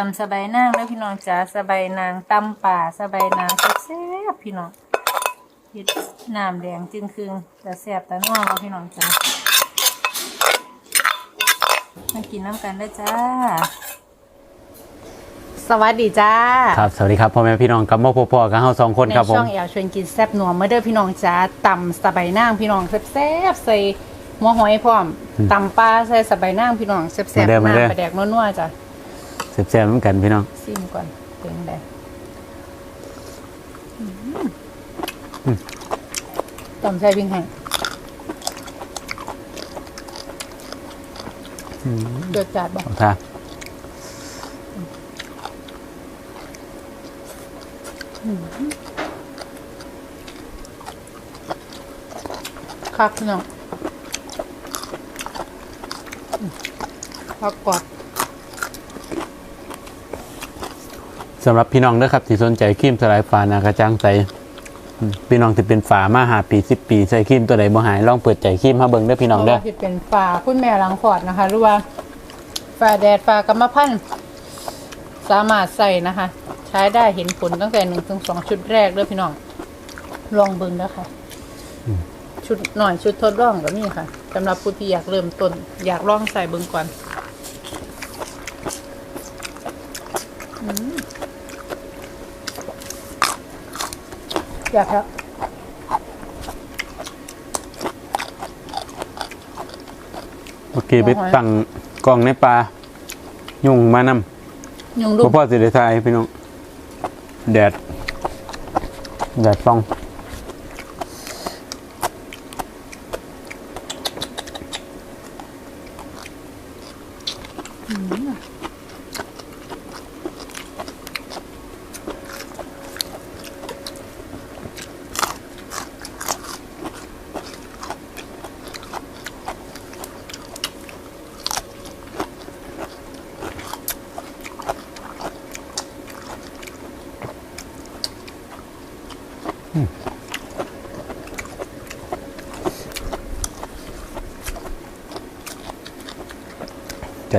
ตำสบายนางแล้วพี่น้องจ๋าสบายนางตำป่าสบายนางแซ่บๆพี่น้องเฮ็ดน้ำแดงจึงคืงแต่แซ่บแต่นัวแล้วพี่น้องจ๋ามากินน้ำกันได้อจ้า สวัสดีจ้าครับสวัสดีครับพ่อแม่พี่น้องกับโมพ่อพ่อกับเฮาสองคนในครับผมช่องแอลชวนกินแซ่บนัวเมื่อเด้อพี่น้องจ้าตำสบายนางพี่น้องแซ่บๆใส่หัวหอยพร้อมตำปลาใส่สบายนางพี่น้องแซ่บๆน้ำปลาแดกนัวๆจ้ะ แซ่บๆเหมือนกันพี่น้องซิมก่อนเป็นไงต้มใส่พริกแห้งเดือดจัดบอกขอท่าคักพี่น้องคักกว่า สำหรับพี่น้องเด้อครับที่สนใจครีมสลายฟานากระจ่างใสพี่น้องที่เป็นฝามาหาปีสิบปีใส่ครีมตัวใดบ่หายลองเปิดใจครีมมาเบิ่งเด้อพี่น้องเด้อที่เป็นฝาคุณแม่หลังขอดนะคะหรือว่าฝาแดดฝากรรมพันธุ์สามารถใส่นะคะ ใช้ได้เห็นผลตั้งแต่หนึ่งถึงสองชุดแรกเด้อพี่น้องลองเบิ่งแล้ค่ะชุดหน่อยชุดทดลองก็มีค่ะสำหรับผู้ที่อยากเริ่มต้น อยากลองใส่เบิ่งก่อน อืมอยากครับเมื่อกี้ไปตั้งกล้องในป่ายุ่งมานำยุงดุพ่อพ่อสิได้ทายพี่น้อง แดด แดดฟอง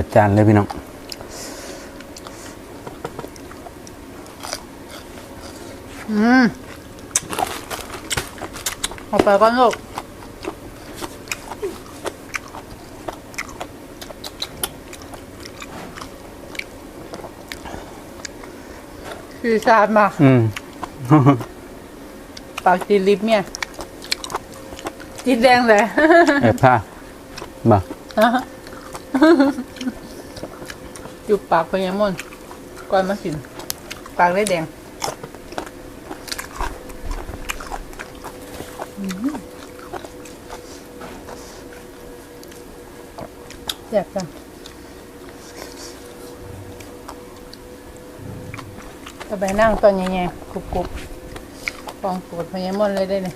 จัดจานเลยพี่น้องอืมเอาไปก่อนลูกคือสาดมากอืม ปากติดลิปเนี่ยติดแดงเลย เอบผ้าบ่ อยู่ปากพญามนก่อนมากิน ปากได้แดงอืมแซ่บจังต่อไปนั่งตอนใหญ่ๆกรุบๆฟองปวดพญามนเลยได้เนี่ย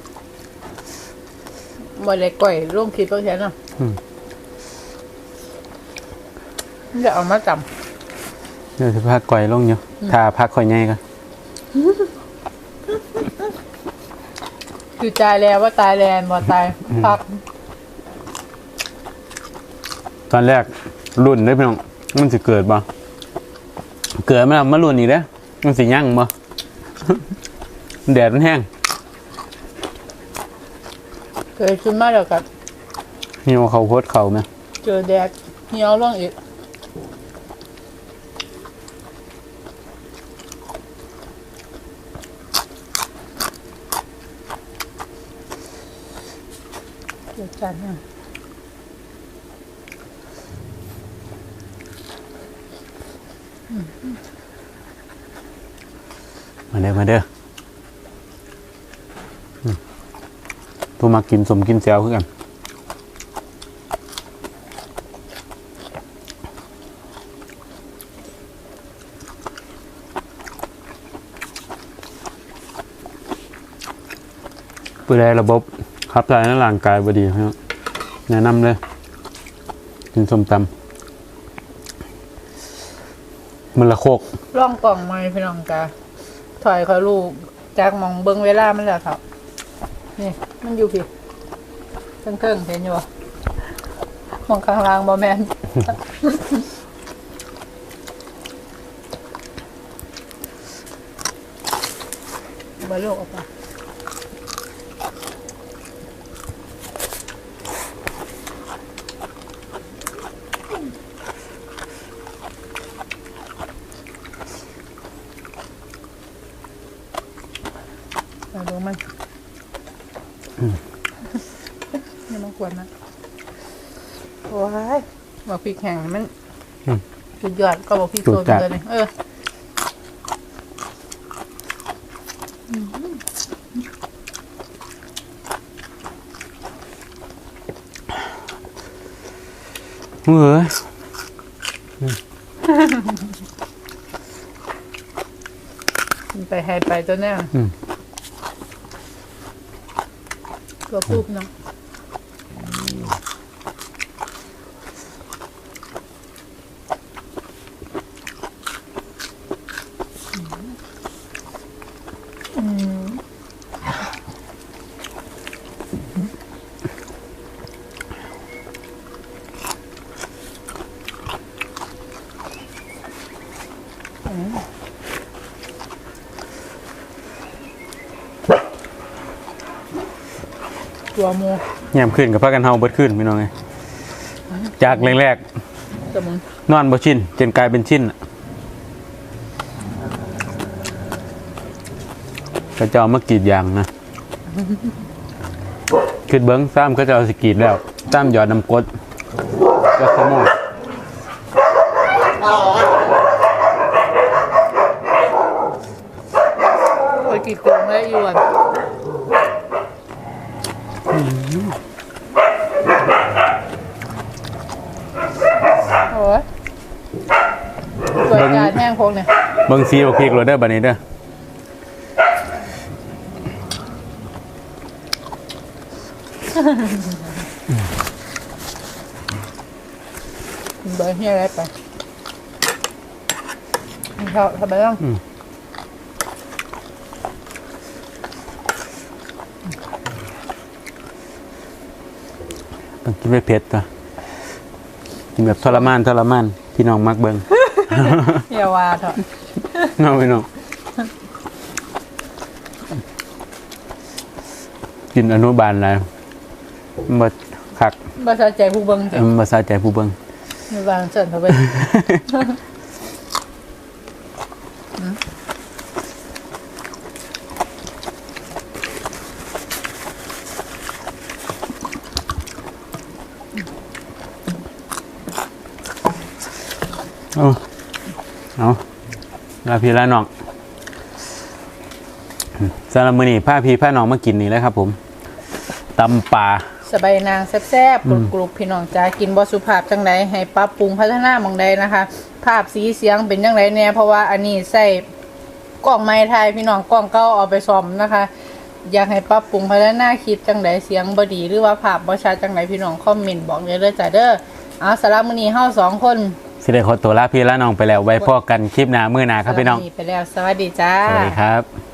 บ่ได้ก่อยร่วมคิดเพราะฉะนั้น อืมเดี๋ยวเอามาจเดี๋ยวสิพักก่อยลงอยู่ถ้าพักข่อยใหญ่ก็ำคือตายแล้วว่าตายแล้วบ่ตายพักตอนแรกรุ่นได้อพี่น้องมันสิเกิดบ่เกิดมาแล้วมารุ่นอีกเด้อมันสิยั่งบ่ แดดมันแห้งเคยขึ้นมาแล้วกับ เหี่ยวเขาโคตรเขาไหมเจอแดดเหี่ยวลงอีก ดจานเนี่ยมาเด้อมาเด้ออืมผู้มากินสมกินแซวคือกันผู้ใดระบบ ครับถ่ายในร่างกายบดีครับแนะนำเลย กินส้มตำมันละโคกร่องกล่องไม้พี่น้องกาถอยเขาลูกจากมองเบิ้งเวลามันแล้วครับ นี่ มันอยู่พี่เครื่องเครื่องเห็นอยู่มองข้างล่างบอแมนบอลูกออกมา นี่มันกวนนะโอ้ยบอกพริกแห้งมันอืม สุดยอดก็บอกพริกสุโซดนจัดเลยนี่เออเฮ้ยไปให้ไปตัวเนี้ยอืม ตัวปุ๊บเนาะ ตัวหมูแยมขึ้นกับพากันเฮาเบิดขึ้นพี่น้องไงจากแรกตัวมึงๆนอนบ่ชินจนกลายเป็นชิ้นน่ะก็จะเอามากรีดยางนะขึ้นเบิ้งซ้ำก็จะเอาสกรีดแล้วซ้ำหยอดน้ำกรดก็ขโมยโอ้ยกี่โกงแล้วยวนโอ้ยเปิดการแห้งโคงเนี่ยเบิ้งซีบักพริกโรเดอร์บัดนี้เด้อเบอร์เฮียอะไรไปเขาทำไมต้องต้องกินไม่เผ็ดตัวกินแบบทรมานทรมาน พี่น้องมักเบิ้ง เฮียวาเถอะน้องพี่น้องกินอนุบาลอะไรมาคักภาษาใจผู้เบิ้งจ้ะเอิ่มภาษาใจผู้เบิ้งมีบางเสินเขาไปเอาเอา ลาพี่ลาน้องสำหรับมือนี้ผ้าพี่ผ้าน้องมากินนี่แหล้วครับ ผมตำป่าสบายนางแซ่บๆกรุบกรุบพี่น้องจ้ากินบ่สุภาพจังไดให้ปรับปรุงพัฒนาหมองใดนะคะ ภาพสีเสียงเป็นจังไดแน่เพราะว่าอันนี้ใส่กล้องไม้ไทยพี่น้องกล้องเก่าเอาไปซ่อมนะคะ อยากให้ปรับปรุงพัฒนาคลิปจังไดเสียงบ่ดี หรือว่าภาพบ่ชัดจังไดพี่น้องคอมเมนต์บอกเลยเด้อจ้าเด้อเอาสำหรับมื้อนี้เฮาสองคน สิได้ขอตัวลาพี่ลาน้องไปแล้วไว้พอกันคลิปหน้ามือหน้าครับพี่น้องสำหรับมื้ไปแล้วสวัสดีจ้า สวัสดีครับ